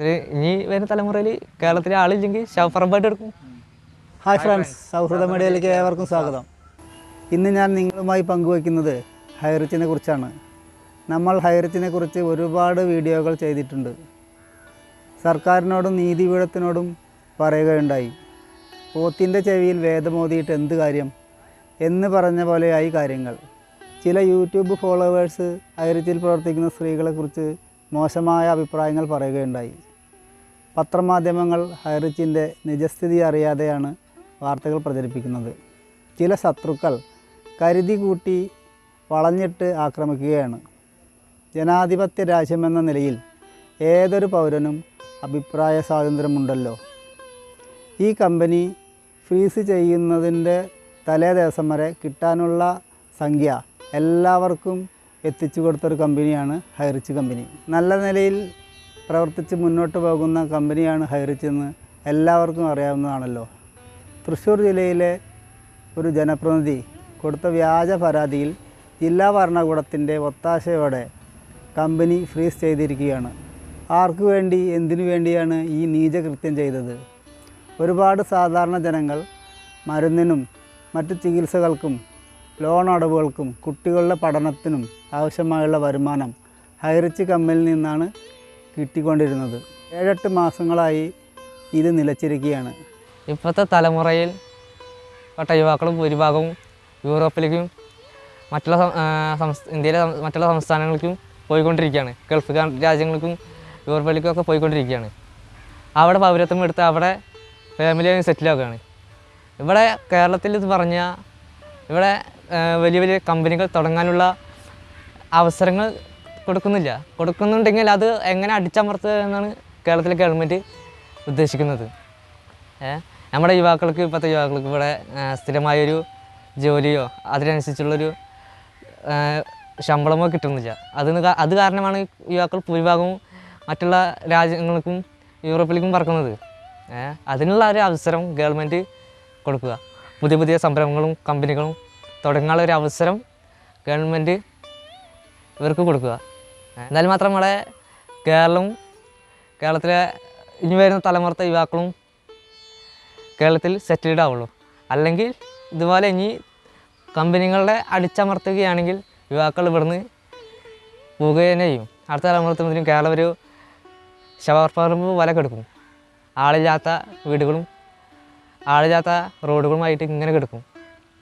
വരുന്ന തലമുറയിൽ കേരളത്തിലെ ആളില്ലെങ്കിൽ ശവപ്പറമ്പായിട്ട് എടുക്കും. ഹായ് ഫ്രണ്ട്സ് സൗഹൃദ മീഡിയയിലേക്ക് ഏവർക്കും സ്വാഗതം. ഇന്ന് ഞാൻ നിങ്ങളുമായി പങ്കുവയ്ക്കുന്നത് ഹൈറിച്ചിനെ കുറിച്ചാണ്. നമ്മൾ ഹൈറിച്ചിനെ കുറിച്ച് ഒരുപാട് വീഡിയോകൾ ചെയ്തിട്ടുണ്ട്. സർക്കാരിനോടും നീതിപീഠത്തിനോടും പറയുകയുണ്ടായി. പോത്തിന്റെ ചെവിയിൽ വേദമോതിയിട്ട് എന്ത് കാര്യം എന്ന് പറഞ്ഞ പോലെയായി കാര്യങ്ങൾ. ചില യൂട്യൂബ് ഫോളോവേഴ്സ് ഹൈറിച്ചിൽ പ്രവർത്തിക്കുന്ന സ്ത്രീകളെക്കുറിച്ച് മോശമായ അഭിപ്രായങ്ങൾ പറയുകയുണ്ടായി. പത്രമാധ്യമങ്ങൾ ഹൈറിച്ചിന്റെ നിജസ്ഥിതി അറിയാതെയാണ് വാർത്തകൾ പ്രചരിപ്പിക്കുന്നത്. ചില ശത്രുക്കൾ കരുതി കൂട്ടി വളഞ്ഞിട്ട് ആക്രമിക്കുകയാണ്. ജനാധിപത്യ രാജ്യമെന്ന നിലയിൽ ഏതൊരു പൗരനും അഭിപ്രായ സ്വാതന്ത്ര്യമുണ്ടല്ലോ. ഈ കമ്പനി ഫ്രീസ് ചെയ്യുന്നതിന്റെ തലേ ദിവസം വരെ കിട്ടാനുള്ള സംഖ്യ എല്ലാവർക്കും എത്തിച്ചു കൊടുത്തൊരു കമ്പനിയാണ് ഹൈറിച്ച് കമ്പനി. നല്ല നിലയിൽ പ്രവർത്തിച്ച് മുന്നോട്ട് പോകുന്ന കമ്പനിയാണ് ഹൈറിച്ച് എന്ന് എല്ലാവർക്കും അറിയാവുന്നതാണല്ലോ. തൃശ്ശൂർ ജില്ലയിലെ ഒരു ജനപ്രതിനിധി കൊടുത്ത വ്യാജ പരാതിയിൽ ജില്ലാ ഭരണകൂടത്തിന്റെ ഒത്താശയോടെ കമ്പനി ഫ്രീസ് ചെയ്തിരിക്കുകയാണ്. ആർക്കു വേണ്ടി എന്തിനു വേണ്ടിയാണ് ഈ നീചകൃത്യം ചെയ്തത്? ഒരുപാട് സാധാരണ ജനങ്ങൾ മരുന്നിനും മറ്റ് ചികിത്സകൾക്കും ലോൺ അടവുകൾക്കും കുട്ടികളുടെ പഠനത്തിനും ആവശ്യമായുള്ള വരുമാനം ഹൈറിച്ച് കമ്പനിയിൽ നിന്നാണ് കിട്ടിക്കൊണ്ടിരുന്നത്. ഏഴെട്ട് മാസങ്ങളായി ഇത് നിലച്ചിരിക്കുകയാണ്. ഇപ്പോഴത്തെ തലമുറയിൽ പെട്ട യുവാക്കളും ഭൂരിഭാഗവും യൂറോപ്പിലേക്കും മറ്റുള്ള സംസ്ഥ ഇന്ത്യയിലെ മറ്റുള്ള സംസ്ഥാനങ്ങൾക്കും പോയിക്കൊണ്ടിരിക്കുകയാണ്. ഗൾഫ് രാജ്യങ്ങൾക്കും യൂറോപ്പിലേക്കും ഒക്കെ പോയിക്കൊണ്ടിരിക്കുകയാണ്. അവിടെ പൗരത്വം എടുത്ത് അവിടെ ഫാമിലി സെറ്റിലാക്കുകയാണ് ഇവിടെ കേരളത്തിൽ ഇത് പറഞ്ഞാൽ ഇവിടെ വലിയ വലിയ കമ്പനികൾ തുടങ്ങാനുള്ള അവസരങ്ങൾ കൊടുക്കുന്നില്ല. കൊടുക്കുന്നുണ്ടെങ്കിൽ അത് എങ്ങനെ അടിച്ചമർത്തുക എന്നാണ് കേരളത്തിലെ ഗവൺമെന്റ് ഉദ്ദേശിക്കുന്നത്. നമ്മുടെ യുവാക്കൾക്ക് ഇപ്പോഴത്തെ യുവാക്കൾക്ക് ഇവിടെ സ്ഥിരമായൊരു ജോലിയോ അതിനനുസരിച്ചുള്ളൊരു ശമ്പളമോ കിട്ടുന്നില്ല. അതിന് അത് കാരണമാണ് യുവാക്കൾ ഭൂരിഭാഗവും മറ്റുള്ള രാജ്യങ്ങൾക്കും യൂറോപ്പിലേക്കും പറക്കുന്നത്. അതിനുള്ള ഒരു അവസരം ഗവൺമെന്റ് കൊടുക്കുക. പുതിയ പുതിയ സംരംഭങ്ങളും കമ്പനികളും തുടങ്ങാനുള്ള ഒരു അവസരം ഗവൺമെന്റ് ഇവർക്ക് കൊടുക്കുക. എന്നാൽ മാത്രം നമ്മുടെ കേരളവും കേരളത്തിലെ ഇനി വരുന്ന തലമുറത്തെ യുവാക്കളും കേരളത്തിൽ സെറ്റിൽഡ് ആവുള്ളൂ. അല്ലെങ്കിൽ ഇതുപോലെ ഇനി കമ്പനികളുടെ അടിച്ചമർത്തുകയാണെങ്കിൽ യുവാക്കൾ ഇവിടുന്ന് പോവുക തന്നെ ചെയ്യും. അടുത്ത തലമുറത്തുമ്പോഴത്തേക്കും കേരളം ഒരു ശവർപ്പറമ്പ് വല കെടുക്കും. ആളില്ലാത്ത വീടുകളും ആളില്ലാത്ത റോഡുകളുമായിട്ട് ഇങ്ങനെ കിടക്കും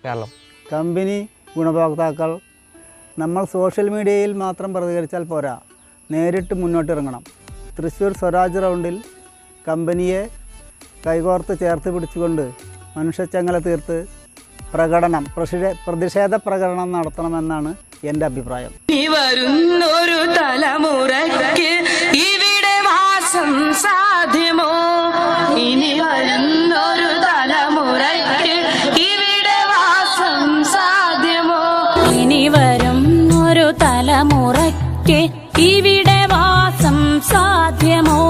കേരളം. കമ്പനി ഗുണഭോക്താക്കൾ നമ്മൾ സോഷ്യൽ മീഡിയയിൽ മാത്രം പ്രതികരിച്ചാൽ പോരാ. നേരിട്ട് മുന്നോട്ടിറങ്ങണം തൃശ്ശൂർ സ്വരാജ് റൗണ്ടിൽ കമ്പനിയെ കൈകോർത്ത് ചേർത്ത് പിടിച്ചുകൊണ്ട് മനുഷ്യച്ചങ്ങല തീർത്ത് പ്രകടനം പ്രതിഷേ പ്രതിഷേധ പ്രകടനം നടത്തണമെന്നാണ് എന്റെ അഭിപ്രായം. വരുന്നൊരു തലമുറയ്ക്ക് ഇവിടെ വാസം സാധ്യമോ? ഇവിടെ വാസം സാധ്യമോ?